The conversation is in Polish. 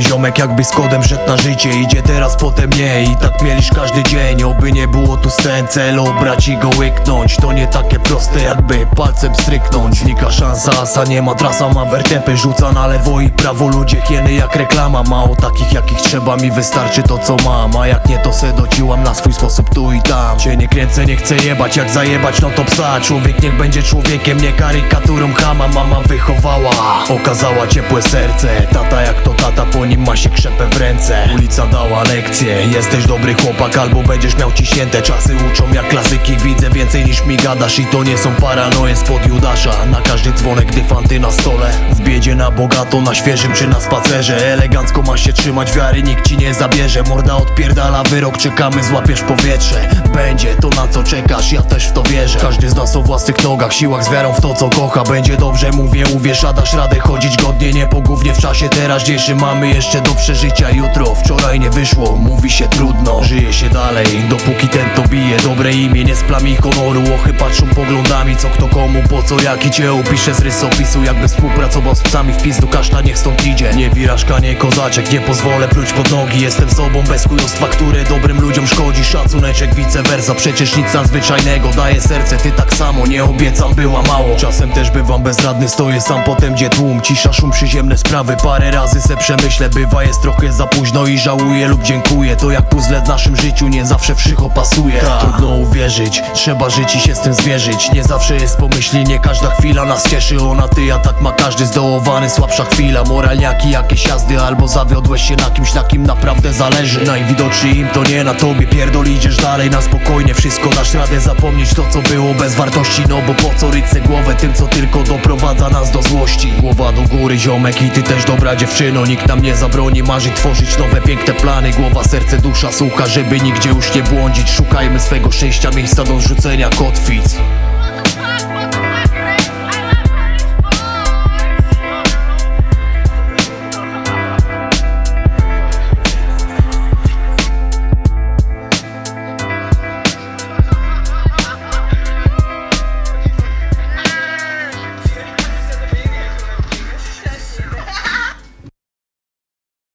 ziomek jakby z kodem szedł na życie. Idzie teraz potem nie. I tak mielisz każdy dzień. Oby nie było tu scen, cel obrać i go łyknąć. To nie takie proste jakby palcem stryknąć. Znika szansa, asa nie ma trasa, ma wertepy Rzuca na lewo i prawo, ludzie hieny jak reklama. Mało takich jakich trzeba, mi wystarczy to co mam. A jak nie to se dociłam na swój sposób tu i tam. Cię nie kręcę, nie chcę jebać, jak zajebać no to psa. Człowiek niech będzie człowiekiem, nie karykaturą chama. Mama wychowała, okazała ciepłe serce. Tata jak to tata, po nim ma się krzepę w ręce. Ulica dała lekcję, jesteś dobry chłopak Albo będziesz miał ciśnięte. Czasy Uczą jak klasyki, widzę. Więcej niż mi gadasz I to nie są paranoje spod Judasza. Na każdy dzwonek, gdy fanty na stole. W biedzie na bogato, na świeżym czy na spacerze. Elegancko masz się trzymać wiary, nikt ci nie zabierze. Morda odpierdala wyrok, czekamy, złapiesz powietrze. Będzie to na co czekasz, ja też w to wierzę. Każdy z nas o własnych nogach, siłach z wiarą w to co kocha. Będzie dobrze, mówię, uwierz, a dasz radę chodzić godnie Nie po gównie w czasie. Teraźniejszym mamy jeszcze do przeżycia jutro Wczoraj nie wyszło, mówi się trudno. Żyje się dalej, dopóki ten to bije Dobre imię, nie splami honoru Łochy patrzą poglądami, co kto komu, po co, jaki cię opisze z rysopisu Jakby współpracował z psami w pizdu, kaszta niech stąd idzie. Nie wirażka, nie kozaczek, nie pozwolę pluć pod nogi. Jestem sobą bez chujostwa, które dobrym ludziom szkodzi. Szacuneczek, vice versa, przecież nic nadzwyczajnego. Daję serce, ty tak samo, nie obiecam, była mało. Czasem też bywam bezradny, stoję sam, potem gdzie tłum Cisza, szum, przyziemne sprawy, parę razy se przemyślę Bywa jest trochę za późno i żałuję lub dziękuję. To jak puzzle w naszym życiu, nie zawsze wszystko pasuje. Trudno uwierzyć, trzeba żyć i się z tym zwierzyć. Nie zawsze jest pomyśli, nie każda chwila nas cieszy. Ona ty, a tak ma każdy zdołowany, słabsza chwila. Moralniaki, jakieś jazdy, albo zawiodłeś się na kimś, na kim naprawdę zależy. Najwidoczniej im to nie na tobie, pierdol idziesz dalej na spokojnie. Wszystko dasz radę zapomnieć to co było bez wartości. No bo po co se głowę tym co tylko doprowadza nas do złości? Głowa do góry ziomek i ty też dobra dziewczyno Nikt nam nie zabroni marzyć, tworzyć nowe piękne plany. Głowa, serce, dusza, słucha, żeby nigdzie już nie błądzić. Szukajmy swego szczęścia, miejsca do zrzucenia kotwic